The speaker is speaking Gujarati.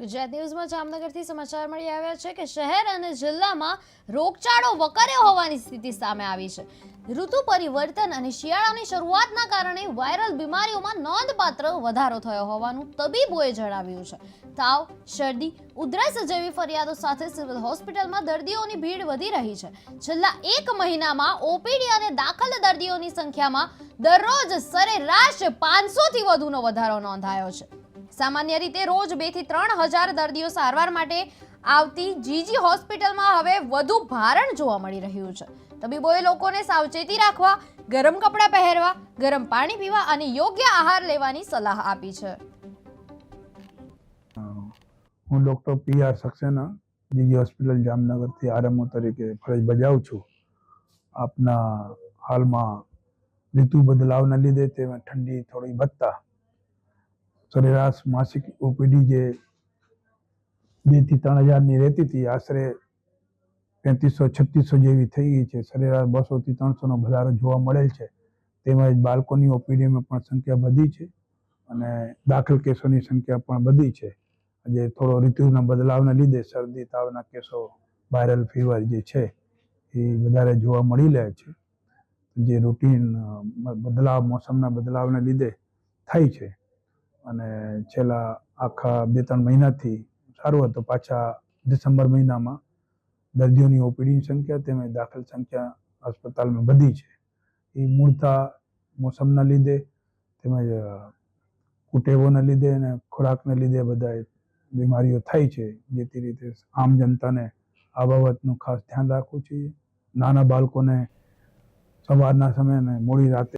ગુજરાત ન્યૂઝમાં જામનગરથી સમાચાર મળી આવ્યા છે કે શહેર અને જિલ્લામાં રોગચાળો વકર્યો હોવાની સ્થિતિ સામે આવી છે. ઋતુ પરિવર્તન અને શિયાળાની શરૂઆતના કારણે વાયરલ બીમારીઓમાં નોંધપાત્ર વધારો થયો હોવાનું તબીબોએ જણાવ્યું છે. તાવ, શરદી, ઉધરસ જેવી ફરિયાદો સાથે સિવિલ હોસ્પિટલમાં દર્દીઓની ભીડ વધી રહી છે. છેલ્લા એક મહિનામાં ઓપીડી અને દાખલ દર્દીઓની સંખ્યામાં દરરોજ સરેરાશ પાંચસોથી વધુનો વધારો નોંધાયો છે. સામાન્ય રીતે રોજ બેથી ત્રણ હજાર દર્દીઓ સારવાર માટે આવતી જીજી હોસ્પિટલમાં હવે વધુ ભારણ જોવા મળી રહ્યું છે. તબીબોએ લોકોને સાવચેતી રાખવા, ગરમ કપડાં પહેરવા, ગરમ પાણી પીવા અને યોગ્ય આહાર લેવાની સલાહ આપી છે. હું doctor P R Saxena GG hospital જામનગરથી RMO તરીકે ફરજ બજાવું છું. આપના હાલમાં ઋતુ બદલાવના લીધે તેમાં ઠંડી થોડી વધતા સરેરાશ માસિક ઓપીડી જે બેથી ત્રણ હજારની રહેતી હતી, આશરે પેંત્રીસો છત્રીસો જેવી થઈ ગઈ છે. સરેરાશ બસોથી ત્રણસોનો વધારો જોવા મળેલ છે. તેમજ બાળકોની ઓપીડીમાં પણ સંખ્યા વધી છે અને દાખલ કેસોની સંખ્યા પણ વધી છે. જે થોડો ઋતુના બદલાવના લીધે શરદી, તાવના કેસો, વાયરલ ફીવર જે છે એ વધારે જોવા મળી રહે છે. જે રૂટીન બદલાવ, મોસમના બદલાવના લીધે થાય છે. અને છેલ્લા આખા બે ત્રણ મહિનાથી સારું હતું. પાછા ડિસેમ્બર મહિનામાં દર્દીઓની ઓપીડીની સંખ્યા તેમજ દાખલ સંખ્યા હસ્પતાલમાં વધી છે. એ મૂળતા મોસમના લીધે તેમજ કુટેવોના લીધે અને ખોરાકના લીધે બધા બીમારીઓ થાય છે. જેથી રીતે આમ જનતાને આ બાબતનું ખાસ ધ્યાન રાખવું જોઈએ. નાના બાળકોને સવારના સમયે અને મોડી રાતે